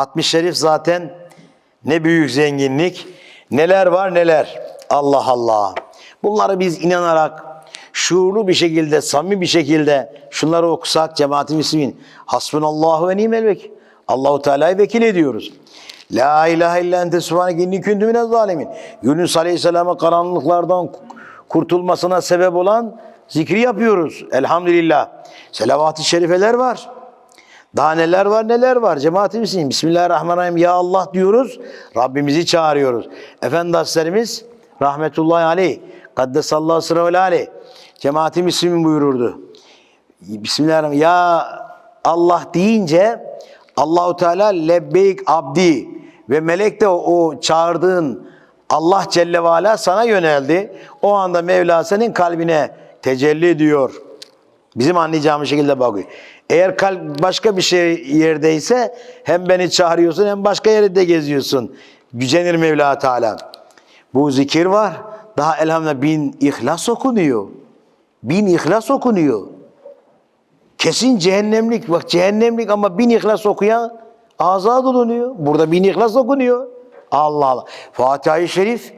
Hatmi Şerif zaten ne büyük zenginlik. Neler var neler. Allah Allah. Bunları biz inanarak şuurlu bir şekilde, samimi bir şekilde şunları okusak cemaat-i müslimin. Hasbunallahu ve nimel vekil. Allahu Teala'yı vekil ediyoruz. La ilahe illa ente subhaneke inni kuntu minez zalimin. Yunus Aleyhisselam'a karanlıklardan kurtulmasına sebep olan zikri yapıyoruz. Elhamdülillah. Selavat-ı şerifeler var. Daha neler var neler var cemaat-i müslimin. Bismillahirrahmanirrahim. Ya Allah diyoruz. Rabbimizi çağırıyoruz. Efendi Hazretlerimiz rahmetullahi aleyh. Kaddesallahu sırrı ve aleyh. Cemaat-i müslimin buyururdu. Bismillahirrahmanirrahim. Ya Allah deyince Allahu Teala lebbeyk abdi ve melek de o, o çağırdığın Allah Celle ve Ala sana yöneldi. O anda Mevla senin kalbine tecelli ediyor. Bizim anlayacağımız şekilde bakıyor. Eğer kalp başka bir şey yerdeyse hem beni çağırıyorsun hem başka yerde geziyorsun. Gücenir Mevla Teala. Bu zikir var. Daha elhamdülillah bin ihlas okunuyor. Bin ihlas okunuyor. Kesin cehennemlik. Bak cehennemlik ama bin ihlas okuyan azad olunuyor. Burada bin ihlas okunuyor. Allah Allah. Fatiha-i Şerif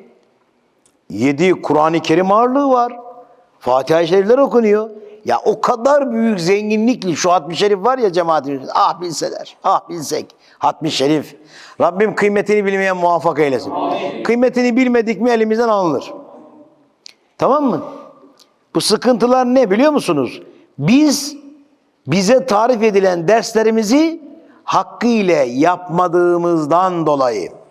yedi Kur'an-ı Kerim ağırlığı var. Fatiha-i Şerifler okunuyor. Ya o kadar büyük zenginlikli şu hatmi şerif var ya cemaatimizin. Ah bilseler, ah bilsek. Hatmi şerif. Rabbim kıymetini bilmeyen muvaffak eylesin. Kıymetini bilmedik mi elimizden alınır. Tamam mı? Bu sıkıntılar ne biliyor musunuz? Biz bize tarif edilen derslerimizi hakkıyla yapmadığımızdan dolayı